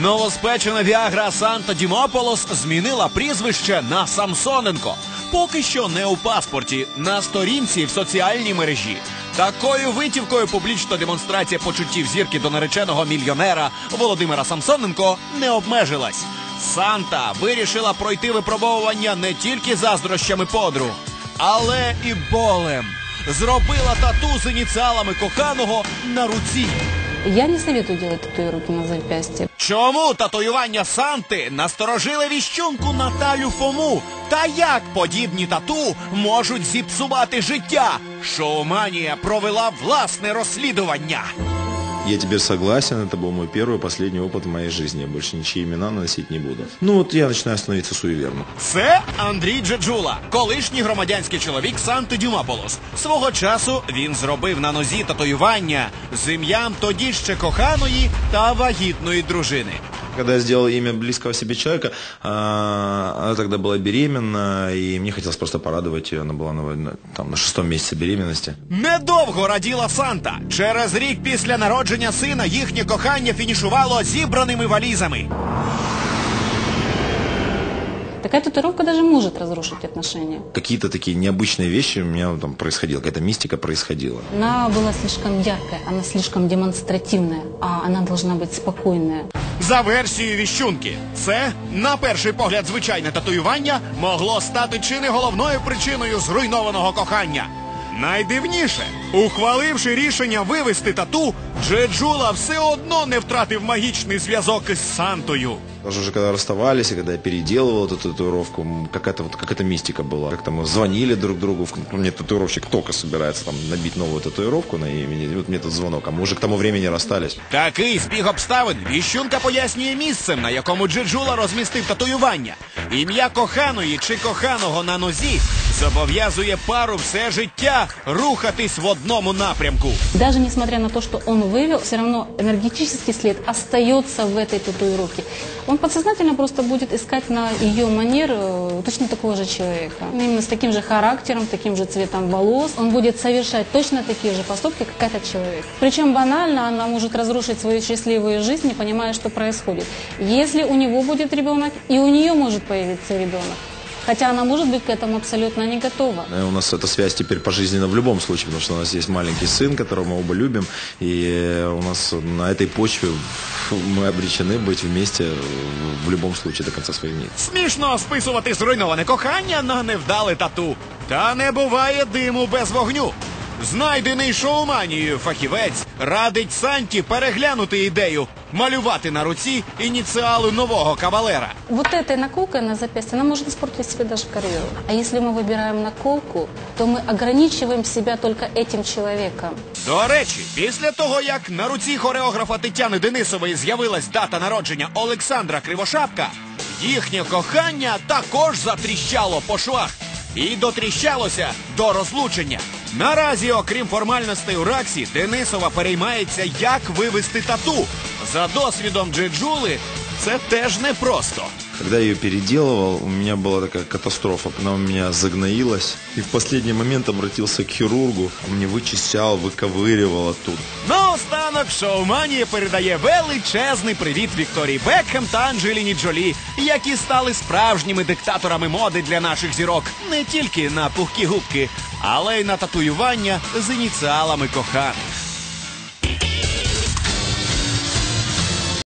Новоспечена Віагра Санта Дімополос змінила прізвище на Самсоненко. Поки що не у паспорті, на сторінці в соціальній мережі. Такою витівкою публічна демонстрація почуттів зірки до нареченого мільйонера Володимира Самсоненко не обмежилась. Санта вирішила пройти випробовування не тільки заздрощами подруг, але і болем. Зробила тату з ініціалами коханого на руці. Я не советую делать татуировки на запястье. Чому татуювання Санти насторожили віщунку Наталю Фому? Та як подібні тату можуть зіпсувати життя? Шоуманія провела власне розслідування. Я теперь согласен, это был мой первый и последний опыт в моей жизни. Я больше ничьи имена носить не буду. Ну вот я начинаю становиться суеверным. Це Андрій Джеджула, колишній громадянський чоловік Санти Дюмаполос. Свого часу він зробив на нозі татуювання з ім'ям тоді ще коханої та вагітної дружини. Когда я сделал имя близкого себе человека, а, она тогда была беременна, и мне хотелось просто порадовать ее. Она была на, на- там, на шестом месяце беременности. Недовго раділа Санта. Через рік після народження сина їхнє кохання фінішувало зібраними валізами. Такая татуировка даже может разрушить отношения. Какие-то такие необычные вещи у меня там происходило, какая-то мистика происходила. Она была слишком яркая, она слишком демонстративная, а она должна быть спокойная. За версією віщунки, це, на перший погляд, звичайне татуювання могло стати чи не головною причиною зруйнованого кохання. Найдивніше, ухваливши рішення вивести тату, Джеджула все одно не втратив магічний зв'язок із Сантою. Даже уже когда расставались, и когда я переделывал эту татуировку, м, какая-то вот какая-то мистика была. Как-то мы звонили друг другу, в- ну, мне татуировщик только собирается там набить новую татуировку на имени, и вот мне тут звонок, а мы уже к тому времени расстались. Такий збіг обставин віщунка пояснює місцем, на якому Джеджула розмістив татуювання. Ім'я коханої чи коханого на нозі зобов'язує пару все життя рухатись в одному напрямку. Даже несмотря на то, что он вывел, все равно энергетический след остается в этой татуировке. Он подсознательно просто будет искать на ее манер э, точно такого же человека. Именно с таким же характером, таким же цветом волос. Он будет совершать точно такие же поступки, как этот человек. Причем банально она может разрушить свою счастливую жизнь, не понимая, что происходит. Если у него будет ребенок, и у нее может появиться ребенок. Хотя она может быть к этому абсолютно не готова. Э, У нас эта связь теперь пожизненно в любом случае, потому что у нас есть маленький сын, которого мы оба любим, и э, у нас на этой почве мы обречены быть вместе э, в любом случае до конца своих дней. Смішно списувати зруйноване кохання на невдале тату. Та не буває диму без вогню. Знайдений шоуманією фахівець радить Санті переглянути ідею малювати на руці ініціали нового кавалера. Вот этой наколкой на запястье она может испортить себе даже карьеру. А если мы выбираем наколку, то мы ограничиваем себя только этим человеком. До речі, після того, як на руці хореографа Тетяни Денисової з'явилась дата народження Олександра Кривошапка, їхнє кохання також затріщало по швах. І дотріщалося до розлучення. Наразі, окрім формальностей у Раксі, Денисова переймається, як вивести тату. За досвідом Джеджули це теж непросто. Когда я ее переделывал, у меня была такая катастрофа. Она у меня загноилась. И в последний момент обратился к хирургу. Он мне вычищал, выковыривал оттуда. Наостанок шоуманія передає величезний привіт Вікторії Бекхем та Анджеліні Джолі, які стали справжніми диктаторами моди для наших зірок не тільки на пухкі губки, але й на татуювання з ініціалами коханих.